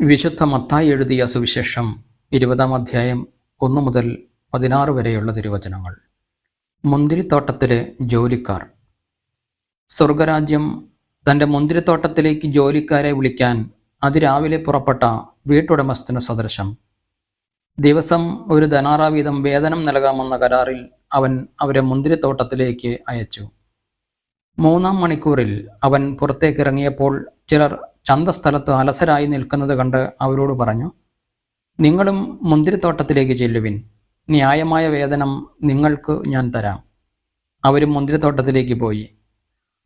വിശുദ്ധ മത്തായി എഴുതിയ സുവിശേഷം ഇരുപതാം അധ്യായം ഒന്നു മുതൽ പതിനാറ് വരെയുള്ള തിരുവചനങ്ങൾ. മുന്തിരിത്തോട്ടത്തിലെ ജോലിക്കാർ. സ്വർഗരാജ്യം തന്റെ മുന്തിരിത്തോട്ടത്തിലേക്ക് ജോലിക്കാരെ വിളിക്കാൻ അതിരാവിലെ പുറപ്പെട്ട വീട്ടുടമസ്ഥന് സദൃശം. ദിവസം ഒരു ധനാറാവീതം വേതനം നൽകാമെന്ന കരാറിൽ അവൻ അവരെ മുന്തിരിത്തോട്ടത്തിലേക്ക് അയച്ചു. മൂന്നാം മണിക്കൂറിൽ അവൻ പുറത്തേക്ക് ഇറങ്ങിയപ്പോൾ ചിലർ ചന്തസ്ഥലത്ത് അലസരായി നിൽക്കുന്നത് കണ്ട് അവരോട് പറഞ്ഞു നിങ്ങളും മുന്തിരിത്തോട്ടത്തിലേക്ക് ചെല്ലുവിൻ. ന്യായമായ വേതനം നിങ്ങൾക്ക് ഞാൻ തരാം. അവരും മുന്തിരിത്തോട്ടത്തിലേക്ക് പോയി.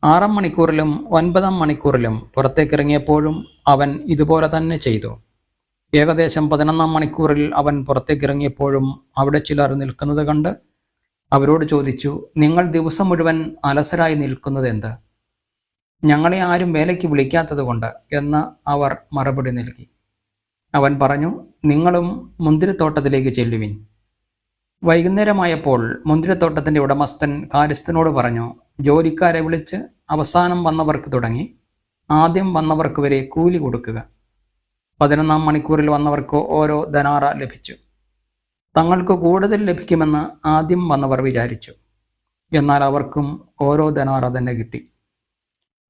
ആറാം മണിക്കൂറിലും ഒൻപതാം മണിക്കൂറിലും പുറത്തേക്കിറങ്ങിയപ്പോഴും അവൻ ഇതുപോലെ തന്നെ ചെയ്തു. ഏകദേശം പതിനൊന്നാം മണിക്കൂറിൽ അവൻ പുറത്തേക്കിറങ്ങിയപ്പോഴും അവിടെ ചിലർ നിൽക്കുന്നത് കണ്ട് അവരോട് ചോദിച്ചു നിങ്ങൾ ദിവസം മുഴുവൻ അലസരായി നിൽക്കുന്നത് എന്ത്? ഞങ്ങളെ ആരും വേലയ്ക്ക് വിളിക്കാത്തതുകൊണ്ട് എന്ന് അവർ മറുപടി നൽകി. അവൻ പറഞ്ഞു നിങ്ങളും മുന്തിരിത്തോട്ടത്തിലേക്ക് ചെല്ലുവിൻ. വൈകുന്നേരമായപ്പോൾ മുന്തിരിത്തോട്ടത്തിന്റെ ഉടമസ്ഥൻ കാര്യസ്ഥനോട് പറഞ്ഞു ജോലിക്കാരെ വിളിച്ച് അവസാനം വന്നവർക്ക് തുടങ്ങി ആദ്യം വന്നവർക്ക് വരെ കൂലി കൊടുക്കുക. പതിനൊന്നാം മണിക്കൂറിൽ വന്നവർക്ക് ഓരോ ധനാറ ലഭിച്ചു. തങ്ങൾക്ക് കൂടുതൽ ലഭിക്കുമെന്ന് ആദ്യം വന്നവർ വിചാരിച്ചു. എന്നാൽ അവർക്കും ഓരോ ധനാറ തന്നെ കിട്ടി.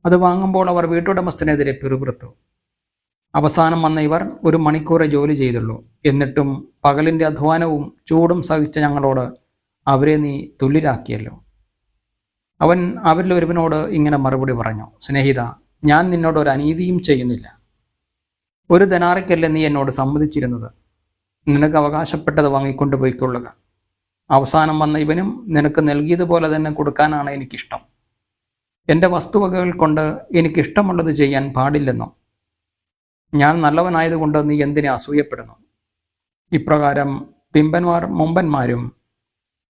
അത് വാങ്ങുമ്പോൾ അവർ വീട്ടുടമസ്ഥനെതിരെ പിറുപിറുത്തു. അവസാനം വന്ന ഇവർ ഒരു മണിക്കൂറെ ജോലി ചെയ്തുള്ളൂ. എന്നിട്ടും പകലിന്റെ അധ്വാനവും ചൂടും സഹിച്ച ഞങ്ങളോട് അവരെ നീ തുല്യരാക്കിയല്ലോ. അവൻ അവരിൽ ഒരുവനോട് ഇങ്ങനെ മറുപടി പറഞ്ഞു സ്നേഹിത ഞാൻ നിന്നോട് ഒരു അനീതിയും ചെയ്യുന്നില്ല. ഒരു ധനാറയ്ക്കല്ലേ നീ എന്നോട് സമ്മതിച്ചിരുന്നത്? നിനക്ക് അവകാശപ്പെട്ടത് വാങ്ങിക്കൊണ്ട് പോയിക്കൊള്ളുക. അവസാനം വന്ന ഇവനും നിനക്ക് നൽകിയതുപോലെ തന്നെ കൊടുക്കാനാണ് എനിക്കിഷ്ടം. എന്റെ വസ്തുവകകൾ കൊണ്ട് എനിക്കിഷ്ടമുള്ളത് ചെയ്യാൻ പാടില്ലെന്നോ? ഞാൻ നല്ലവനായതുകൊണ്ട് നീ എന്തിനെ അസൂയപ്പെടുന്നു? ഇപ്രകാരം പിമ്പന്മാർ മുമ്പന്മാരും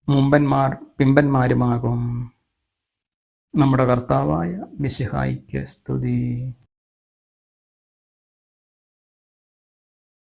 മുമ്പന്മാർ പിമ്പന്മാരുമാകും. നമ്മുടെ കർത്താവായ മിശിഹായിക്ക് സ്തുതി.